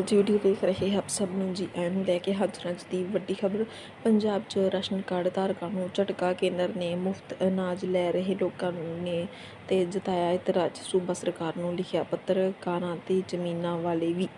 ਅੱਜ ਵੀਡੀਓ ਦੇਖ ਰਹੇ ਆਪ ਸਭ ਨੂੰ ਜੀ ਆਇਆਂ ਨੂੰ ਲੈ ਕੇ ਹਾਜ਼ਰ ਅੱਜ ਦੀ ਵੱਡੀ ਖਬਰ। ਪੰਜਾਬ 'ਚ ਰਾਸ਼ਨ ਕਾਰਡ ਧਾਰਕਾਂ ਨੂੰ ਝਟਕਾ, ਕੇਂਦਰ ਨੇ ਮੁਫਤ ਅਨਾਜ ਲੈ ਰਹੇ ਲੋਕਾਂ ਨੂੰ ਨੇ ਤੇ ਜਤਾਇਆ ਇਤਰਾਜ਼। ਸੂਬਾ ਸਰਕਾਰ ਨੂੰ ਲਿਖਿਆ ਪੱਤਰ, ਕਾਰਾਂ ਤੇ ਜ਼ਮੀਨਾਂ ਵਾਲੇ ਵੀ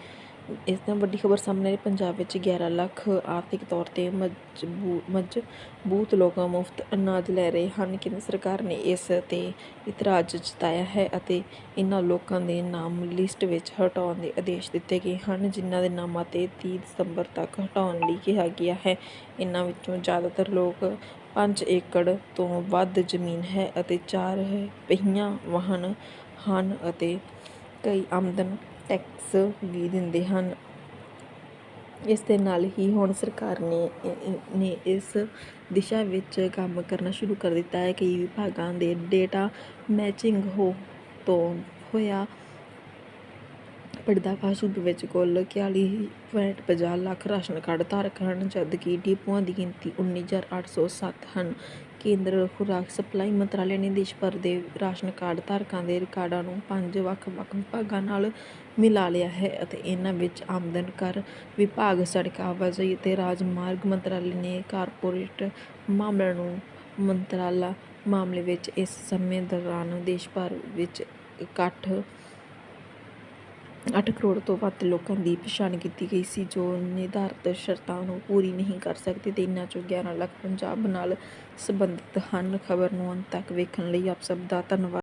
ਇਸ ਤੋਂ ਵੱਡੀ ਖਬਰ ਸਾਹਮਣੇ ਪੰਜਾਬ ਵਿੱਚ 11 ਲੱਖ ਆਰਥਿਕ ਤੌਰ ਤੇ ਮਜਬੂ, ਮਜ਼ਬੂਤ ਲੋਕ ਮੁਫਤ ਅਨਾਜ ਲੈ ਰਹੇ ਹਨ। ਕੇਂਦਰ ਸਰਕਾਰ ਨੇ ਇਸ ਤੇ ਇਤਰਾਜ਼ ਜਤਾਇਆ ਹੈ ਅਤੇ ਇਨ੍ਹਾਂ ਲੋਕਾਂ ਦੇ ਨਾਮ ਲਿਸਟ ਵਿੱਚ ਹਟਾਉਣ ਦੇ ਆਦੇਸ਼ ਦਿੱਤੇ ਗਏ ਹਨ, ਜਿਨ੍ਹਾਂ ਦੇ ਨਾਮਾਂ ਤੇ ਤੀਹ ਦਸੰਬਰ ਤੱਕ ਹਟਾਉਣ ਲਈ ਕਿਹਾ ਗਿਆ ਹੈ। ਇਨ੍ਹਾਂ ਵਿੱਚੋਂ ਜ਼ਿਆਦਾਤਰ ਲੋਕ ਪੰਜ ਏਕੜ ਤੋਂ ਵੱਧ ਜ਼ਮੀਨ ਹੈ ਅਤੇ ਚਾਰ ਪਹੀਆ ਵਾਹਨ ਹਨ ਅਤੇ ਕਈ ਆਮਦਨ ਟੈਕਸ ਵੀ ਦਿੰਦੇ ਹਨ। ਇਸ ਦੇ ਨਾਲ ਹੀ ਹੁਣ ਸਰਕਾਰ ਨੇ ਨੇ ਇਸ ਦਿਸ਼ਾ ਵਿੱਚ ਕੰਮ ਕਰਨਾ ਸ਼ੁਰੂ ਕਰ ਦਿੱਤਾ ਹੈ। ਕਈ ਵਿਭਾਗਾਂ ਦੇ ਡੇਟਾ ਮੈਚਿੰਗ ਹੋ, ਤੋਂ ਹੋਇਆ ਪਰਦਾਫਾਸ਼ ਸੂਬੇ ਵਿੱਚ ਕੁੱਲ 41.50 ਲੱਖ ਰਾਸ਼ਨ ਕਾਰਡ ਧਾਰਕ ਹਨ, ਜਦਕਿ ਡਿਪੂਆਂ ਦੀ ਗਿਣਤੀ 19807 ਹਨ। ਕੇਂਦਰ ਖੁਰਾਕ ਸਪਲਾਈ ਮੰਤਰਾਲੇ ਨੇ ਦੇਸ਼ ਭਰ ਦੇ ਰਾਸ਼ਨ ਕਾਰਡ ਧਾਰਕਾਂ ਦੇ ਰਿਕਾਰਡਾਂ ਨੂੰ ਪੰਜ ਵੱਖ-ਵੱਖ ਵਿਭਾਗਾਂ ਨਾਲ ਮਿਲਾ ਲਿਆ ਹੈ ਅਤੇ ਇਹਨਾਂ ਵਿੱਚ ਆਮਦਨ ਕਰ ਵਿਭਾਗ, ਸੜਕ ਆਵਾਜਾਈ ਅਤੇ ਰਾਜਮਾਰਗ ਮੰਤਰਾਲੇ ਨੇ ਕਾਰਪੋਰੇਟ ਮਾਮਲਿਆਂ ਨੂੰ ਮੰਤਰਾਲਾ ਮਾਮਲੇ ਵਿੱਚ ਇਸ ਸਮੇਂ ਦੌਰਾਨ ਦੇਸ਼ ਭਰ ਵਿੱਚ ਇਕੱਠ ਅੱਠ ਕਰੋੜ ਤੋਂ ਵੱਧ ਲੋਕਾਂ ਦੀ ਪਛਾਣ ਕੀਤੀ ਗਈ ਸੀ, ਜੋ ਨਿਰਧਾਰਤ ਸ਼ਰਤਾਂ ਨੂੰ ਪੂਰੀ ਨਹੀਂ ਕਰ ਸਕਦੇ ਅਤੇ ਇਨ੍ਹਾਂ ਚੋਂ 11 ਲੱਖ ਪੰਜਾਬ ਨਾਲ ਸੰਬੰਧਿਤ ਹਨ। ਖਬਰ ਨੂੰ ਅੰਤ ਤੱਕ ਵੇਖਣ ਲਈ ਆਪ ਸਭ ਦਾ ਧੰਨਵਾਦ।